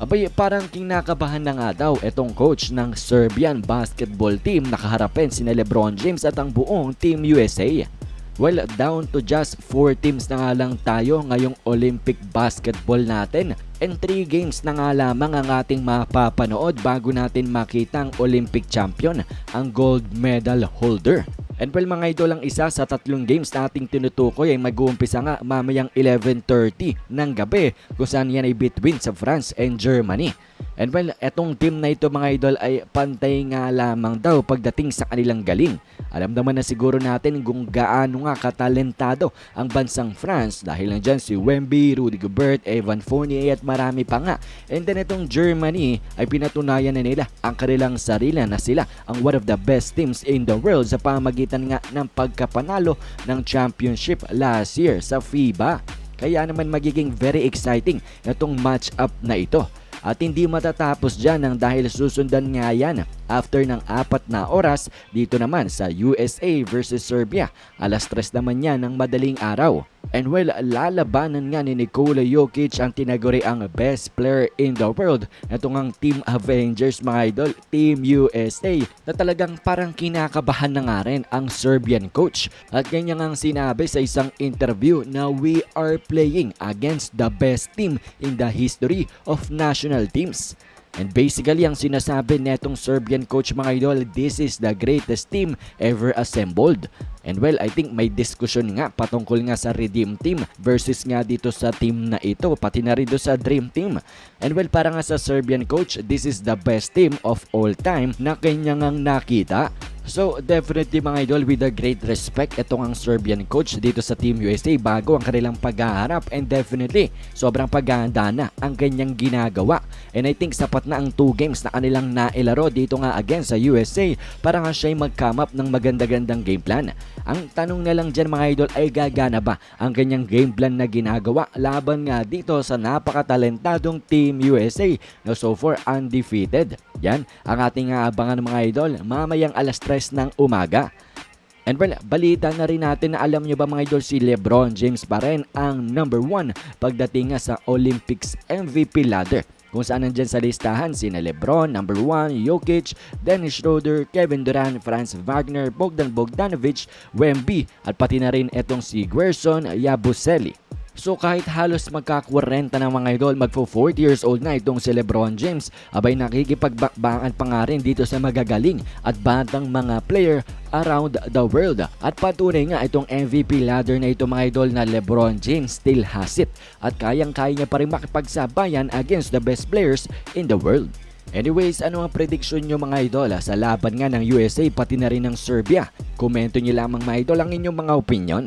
Abay, parang kinakabahan na nga daw itong coach ng Serbian basketball team nakaharapin si Lebron James at ang buong Team USA. Well, down to just 4 teams na nga lang tayo ngayong Olympic basketball natin. And 3 games na nga lamang ang ating mapapanood bago natin makita ang Olympic champion, ang gold medal holder. And well mga idol, ang isa sa tatlong games na ating tinutukoy ay mag-uumpisa nga mamayang 11.30 ng gabi kung saan yan ay between sa France and Germany. And well, etong team na ito mga idol ay pantay nga lamang daw pagdating sa kanilang galing. Alam naman na siguro natin kung gaano nga katalentado ang bansang France dahil nandyan si Wemby, Rudy Gobert, Evan Fournier at marami pa nga. And then itong Germany ay pinatunayan na nila ang kanilang sarili na sila ang one of the best teams in the world sa pamagitan nga ng pagkapanalo ng championship last year sa FIBA. Kaya naman magiging very exciting itong match-up na ito. At hindi matatapos dyan ang dahil susundan nga yan after ng apat na oras dito naman sa USA versus Serbia. Alas 3 naman yan ng madaling araw. And well, lalabanan nga ni Nikola Jokic ang tinaguri ang best player in the world. Ito ngang Team Avengers mga idol, Team USA na talagang parang kinakabahan na nga rin ang Serbian coach. At ganyan ang sinabi sa isang interview na we are playing against the best team in the history of national teams. And basically, ang sinasabi netong Serbian coach mga idol, this is the greatest team ever assembled. And well, I think may diskusyon nga patungkol nga sa Redeem Team versus nga dito sa team na ito, pati na rin sa Dream Team. And well, para nga sa Serbian coach, this is the best team of all time na kanya ngang nakita. So definitely mga idol with a great respect itong ang Serbian coach dito sa Team USA bago ang kanilang paghaharap and definitely sobrang paghahanda na ang kanyang ginagawa and I think sapat na ang 2 games na kanilang nailaro dito nga against sa USA para nga siya ay mag-come up ng maganda-gandang game plan. Ang tanong na lang dyan mga idol ay gagana ba ang kanyang game plan na ginagawa laban nga dito sa napakatalentadong Team USA na so far undefeated. Yan ang ating aabangan mga idol mamayang alas 3 ng umaga. And well, balita na rin natin na alam nyo ba mga idol si Lebron James pa rin ang number 1 pagdating nga sa Olympics MVP ladder kung saan nandyan sa listahan sina Lebron, number 1, Jokic, Dennis Schroeder, Kevin Durant, Franz Wagner, Bogdan Bogdanovic, Wemby at pati na rin etong si Gerson Yabusele. So kahit halos magka-40 ng mga idol, magfo 40 years old na itong si Lebron James, abay nakikipagbakbakan pa nga rin dito sa magagaling at batang mga player around the world. At patunay nga itong MVP ladder na ito mga idol na Lebron James still has it at kayang-kaya niya pa rin makipagsabayan against the best players in the world. Anyways, ano ang prediction nyo mga idol sa laban nga ng USA pati na rin ng Serbia? Komento nyo lamang mga idol ang inyong mga opinion.